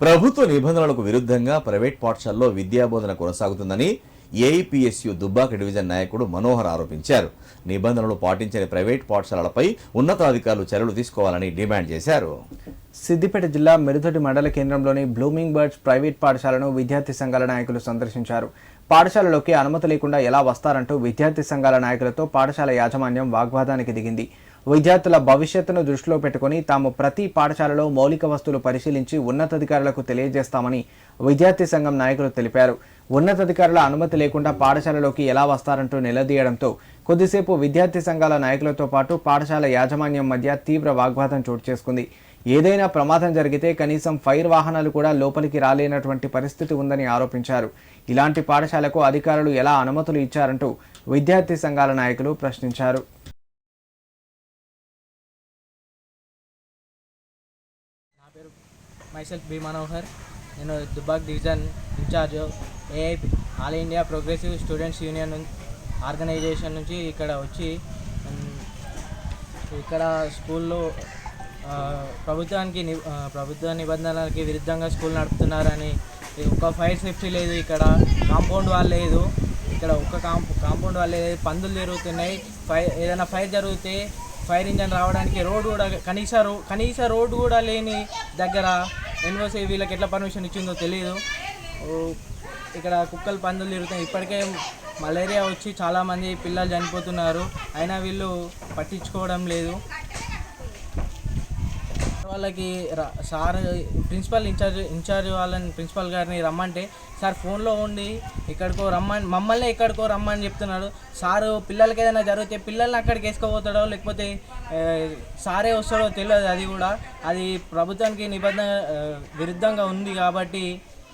ప్రభుత్వ నిబంధనలకు విరుద్ధంగా ప్రైవేట్ పాఠశాలలో విద్యాబోధన కొనసాగుతుందని ఏఐపిఎస్యు దుబ్బాక డివిజన్ నాయకుడు మనోహర్ ఆరోపించారు. నిబంధనలు పాటించని ప్రైవేట్ పాఠశాలలపై ఉన్నతాధికారులు చర్యలు తీసుకోవాలని డిమాండ్ చేశారు. సిద్దిపేట జిల్లా మెరుదొడి మండల కేంద్రంలోని బ్లూమింగ్ బర్డ్స్ ప్రైవేట్ పాఠశాలను విద్యార్థి సంఘాల నాయకులు సందర్శించారు. పాఠశాలలోకి అనుమతి లేకుండా ఎలా వస్తారంటూ విద్యార్థి సంఘాల నాయకులతో పాఠశాల యాజమాన్యం వాగ్వాదానికి దిగింది. విద్యార్థుల భవిష్యత్తును దృష్టిలో పెట్టుకుని తాము ప్రతి పాఠశాలలో మౌలిక వస్తువులు పరిశీలించి ఉన్నతాధికారులకు తెలియజేస్తామని విద్యార్థి సంఘం నాయకులు తెలిపారు. ఉన్నతాధికారుల అనుమతి లేకుండా పాఠశాలలోకి ఎలా వస్తారంటూ నిలదీయడంతో కొద్దిసేపు విద్యార్థి సంఘాల నాయకులతో పాటు పాఠశాల యాజమాన్యం మధ్య తీవ్ర వాగ్వాదం చోటు చేసుకుంది. ఏదైనా ప్రమాదం జరిగితే కనీసం ఫైర్ వాహనాలు కూడా లోపలికి రాలేనటువంటి పరిస్థితి ఉందని ఆరోపించారు. ఇలాంటి పాఠశాలకు అధికారులు ఎలా అనుమతులు ఇచ్చారంటూ విద్యార్థి సంఘాల నాయకులు ప్రశ్నించారు. మైసెల్ఫ్ బి మనోహర్ నేను Dubak division incharge AI all India progressive students union organisation నుంచి ఇక్కడ వచ్చి ఇక్కడ స్కూల్లో ప్రభుత్వానికి ని- ప్రభుత్వ నిబంధనలకి విరుద్ధంగా స్కూల్ నడుపుతున్నారని ఒక ఫైర్ సేఫ్టీ లేదు ఇక్కడ కాంపౌండ్ వాల్ లేదు ఇక్కడ ఒక కాంప కాంపౌండ్ వాల్ లేదు పందులు తిరుగుతున్నాయి ఫైర్ ఏదైనా ఫైర్ జరిగితే ఫైర్ ఇంజన్ రావడానికి రోడ్డు కూడా కనీస రో కనీస రోడ్డు కూడా లేని దగ్గర ఎన్ఓసీ వీళ్ళకి ఎట్లా పర్మిషన్ ఇచ్చిందో తెలియదు ఇక్కడ కుక్కలు పందులు తిరుగుతాయి. ఇప్పటికే మలేరియా వచ్చి చాలామంది పిల్లలు చనిపోతున్నారు. అయినా వీళ్ళు పట్టించుకోవడం లేదు. వాళ్ళకి సార్ ప్రిన్సిపల్ ఇన్ఛార్జ్ ఇన్ఛార్జ్ వాళ్ళని ప్రిన్సిపల్ గారిని రమ్మంటే సార్ ఫోన్లో ఉండి ఇక్కడికో రమ్మని మమ్మల్ని ఎక్కడికో రమ్మని చెప్తున్నాడు. సారు పిల్లలకి ఏదైనా జరిగితే పిల్లల్ని అక్కడికి వేసుకోపోతాడో లేకపోతే సారే వస్తాడో తెలియదు అది కూడా. అది ప్రభుత్వానికి నిబంధన విరుద్ధంగా ఉంది కాబట్టి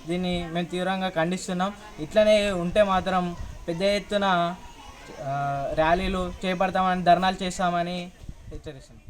దీన్ని మేము తీవ్రంగా ఖండిస్తున్నాం. ఇట్లనే ఉంటే మాత్రం పెద్ద ఎత్తున ర్యాలీలు చేపడతామని ధర్నాలు చేస్తామని హెచ్చరిస్తున్నాం.